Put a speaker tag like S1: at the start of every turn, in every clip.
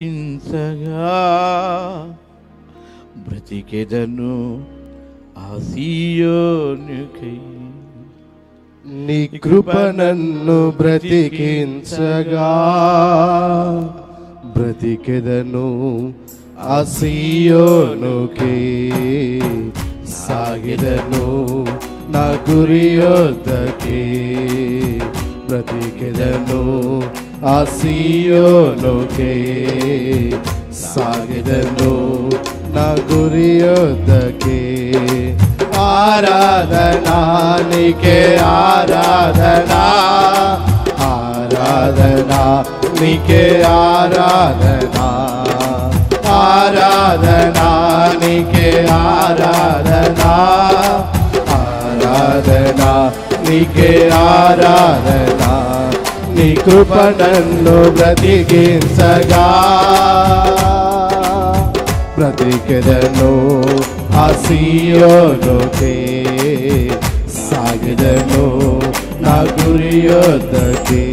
S1: హింసగా బ్రతికెదను ఆసియోనుకై
S2: నీ కృప నన్ను బ్రతికించగా బ్రతికెదను ఆసియోనుకే సాగిదను నా గురి యొద్దకే. బ్రతికెదను ఆసియోనుకే సాగిదను నా గురి ఆరాధనానికే ఆరాధనా ఆరాధనా ఆరాధనా నీకే ఆరాధనా. ఆరాధనానికే ఆరాధనా ఆరాధనా నీకే ఆరాధనా. కృప నన్ను బ్రతికించగా. బ్రతికెదను ఆసియోనుకే సాగిదను నా గురి యొద్దకే.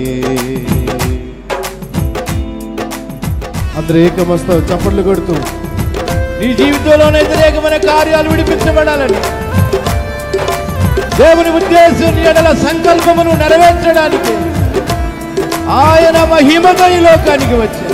S2: అందరూ ఏకమస్తో చప్పట్లు కొడుతూ.
S1: నీ జీవితంలోనే వ్యతిరేకమైన కార్యాలు విడిపించబడాలని. దేవుని ఉద్దేశం ఎడల సంకల్పమును నెరవేర్చడానికి. ఆయన మహిమతో ఈ లోకానికి వచ్చాడు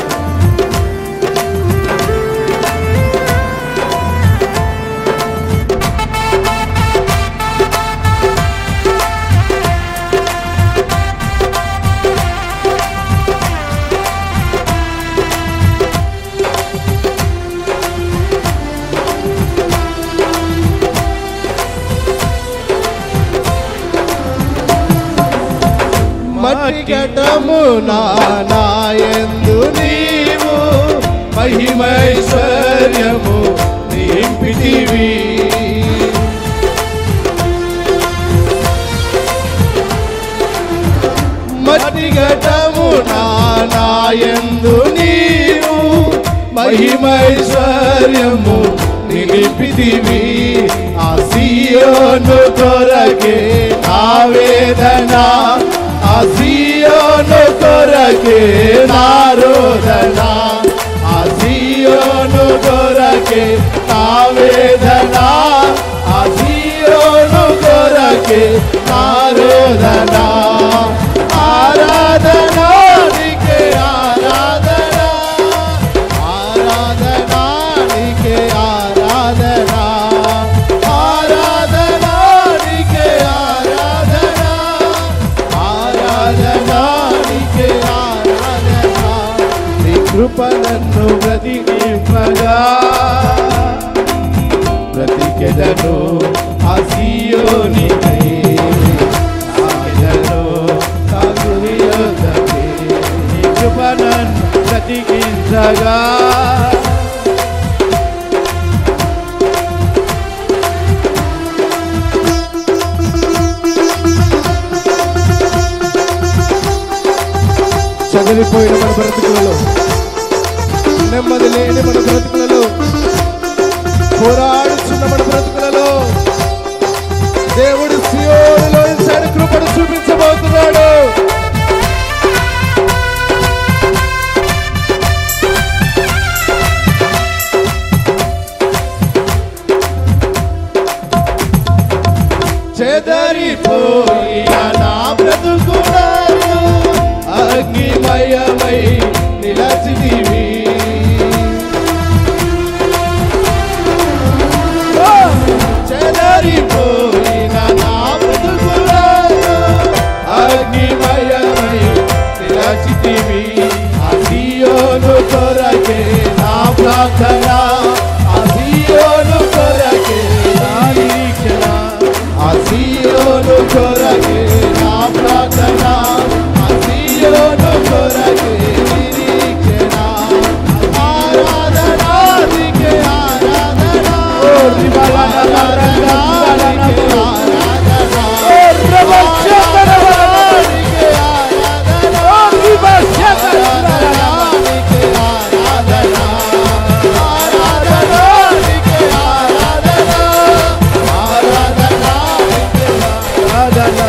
S2: మట్టి నాయందు నీవు మహిమైశ్వర్యము నింపితివి. మట్టి ఘటము నాయందు నీవు మహిమైశ్వర్యము నిలిపితివి. ఆ సీయోను కొరకే ఆవేదనా ఆసియోను కొరకే నారోదన ఆసియోను కొరకే ఆవేదన ఆసియోను కొరకే నారోదన ఆరాధన నింపగా బ్రతికెదను ఆసియోనికై సాగెదను సాగురియోదకే
S1: నీ కృప బ్రతికించగా.
S2: చదివిపోయిన మన బ్రతుకులలో నెమ్మది లేని మన బ్రతుకులలో పోరాడుచున్న మన బ్రతుకులలో దేవుడు సియోలో ఇచ్చాడు కృపను చూపించబోతున్నాడు. చెదరిపోయిన అలా కొరకే నా ప్రార్థనా. నీకే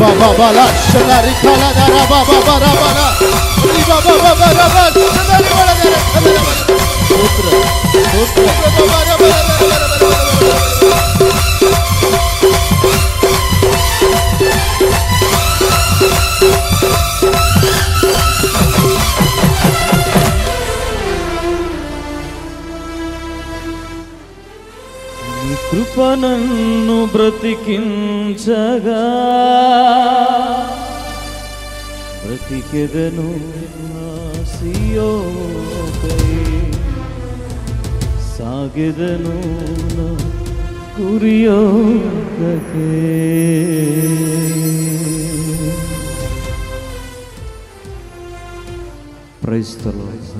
S2: ba ba ba bala shanari kala dara baba ba ba ba baba ba baba shanari ba ba ba ba ba నీ
S1: నన్ను బ్రతికించగా. బ్రతికెదను సియోకై. సాగెదను నా ప్రైస్తలో